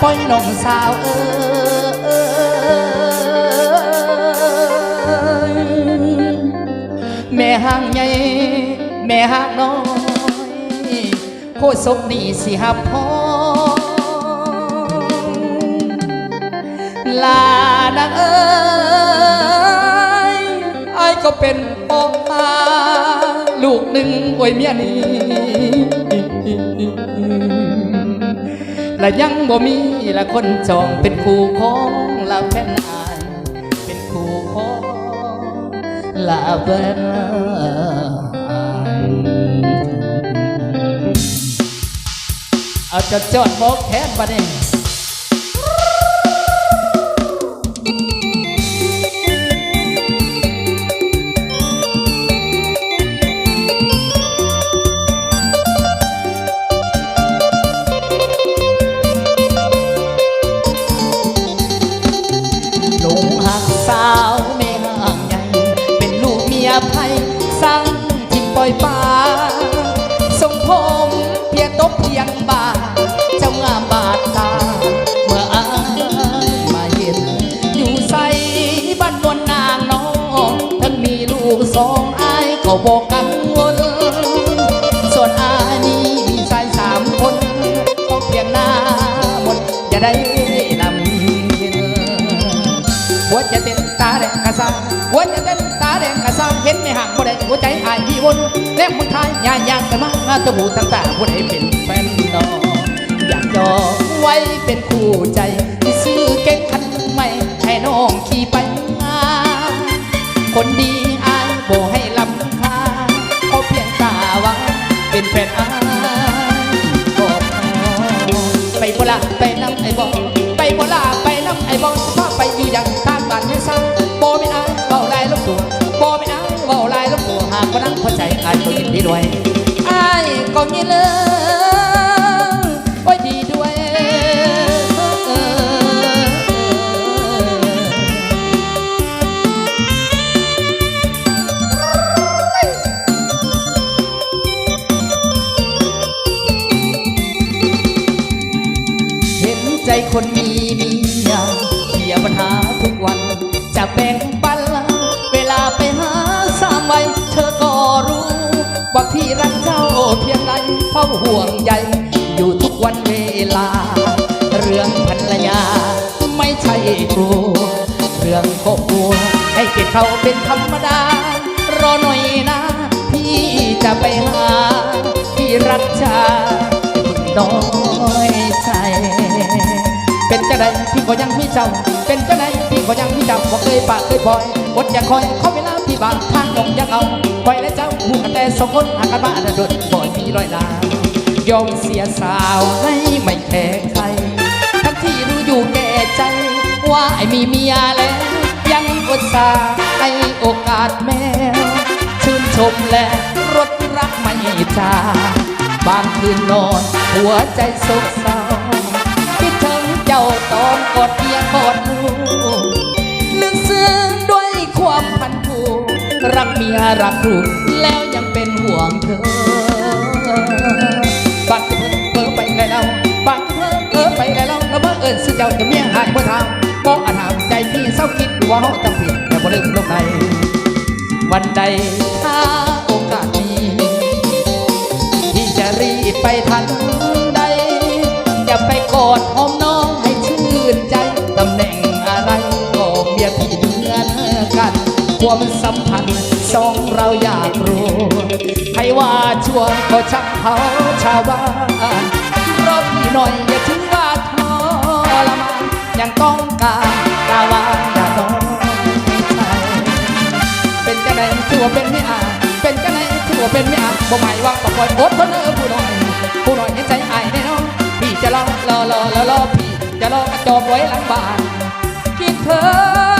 ปล่อยน้องสาวเอ้ยแม่ห่างใหญ่แม่ห่างน้อยโคตรสกนี่สิหับพ่อลาดังเอ้ยไอ้ก็เป็นพ่อมาลูกหนึ่งโอ้ยเมียนี่ และยังบ่มีละคนจองเป็นคู่ของละแฟนอาย เป็นคู่ของละแฟนอายเอาจะจอดบอกแทนบัดนี้ ลูกเมียสั่งทิ้งปล่อยป่าทรงผมเพียงตบเพียงบาเจ้างามบาดตา เมื่ออายมาเห็น อยู่ใส่บ้านนวลนางน้องทั้งมีลูกสองอายก็บอกกังวล ส่วนอานี่มีชายสามคนก็เพียงหน้าหมดจะได้นำเห็นหัวใจเต้นตาแดงกระซังหัวใจเต้น แดงกระซังเห็นในห่างบ่ได้หัวใจอายพี่วนแนบมึงทายยายางกันมาหน้าตะบูตั้งตาบ่ได้เป็นแฟนดอกอยากจองไว้เป็นคู่ใจที่ซื้อเก่งคันใหม่ให้น้องขี่ไปงานคนดีอายบ่ให้ลำคาเขาเพียงตาหวังเป็นแฟนอายก็พอไปโบลาไปน้ำไอ้บอไปโบลาไปน้ำไอ้บอพาไปอยู่อย่างตามบ้านไม่ซ้ำาใจอายก็ยินดีด้วยอายก็ยินเลยโอ้ยดีด้วยเห็นใจคนมีเมียเสียปัญหาทุกวันจะแบ่ง เฝ้าห่วงใยอยู่ทุกวันเวลา เรื่องภรรยาไม่ใช่กลัวเรื่องครอบครัวให้เกียรติเขาเป็นธรรมดา รอหน่อยนะ พี่จะไปหาพี่รักชาคุณน้อยใจ เป็นจังไดพี่ก็ยังไมีเจ้า เป็นจังไดพี่ก็ยังไมีเจ้าบ่เคยปากเคยปล่อยอดอย่าคอยเขาเวลาพี่บางทางต้องยังเอาคอยและเจ้าหูกันแต่สองคนหากันมาอันดนบ่อยมีร้อยลา ยอมเสียสาวให้ไม่แคร์ใคร ทั้งที่รู้อยู่แก่ใจ ว่าไอ้มีเมียแล้ว ยังอุตส่าให้โอกาสแม่ชื่นชมและรดรักไม่จาบางคืนนอน หัวใจโศกเศร้าคิดถึงเจ้าตอนกอดเมียกอดลูกลึกซึ้งด้วยความพันผูกรักเมียรักลูกแล้วยังเป็นห่วงเธอ อเอิญสิเจ้าจะเมียหายบ่ทำบ่อาถามใจพี่เศร้าคิดว่าเขาจะผิดแต่บ่ลืมลงในวันใดถ้าโอกาสมีที่จะรีบไปทันใด จะไปกอดหอมน้องให้ชื่นใจตำแหน่งอะไรก็เมียพี่เหมือนกันความสัมพันธ์สองเราอยากรู้ใครว่าชั่วก็ช่างเขาชาวบ้านรอพี่หน่อย ยังต้องการตาวาอย่าต้องใจเป็นจังไดถือว่าเป็นไม่อาจเป็นจังไดถือว่าเป็นไม่อาจบ่หมายว่าบ่คอยอดทนเออผู้น้อยผู้น้อยเห็นใจอายแน่นอนพี่จะรอรอรอรอรอพี่จะรอกระจอบไว้หลังบ้านคิดเธอ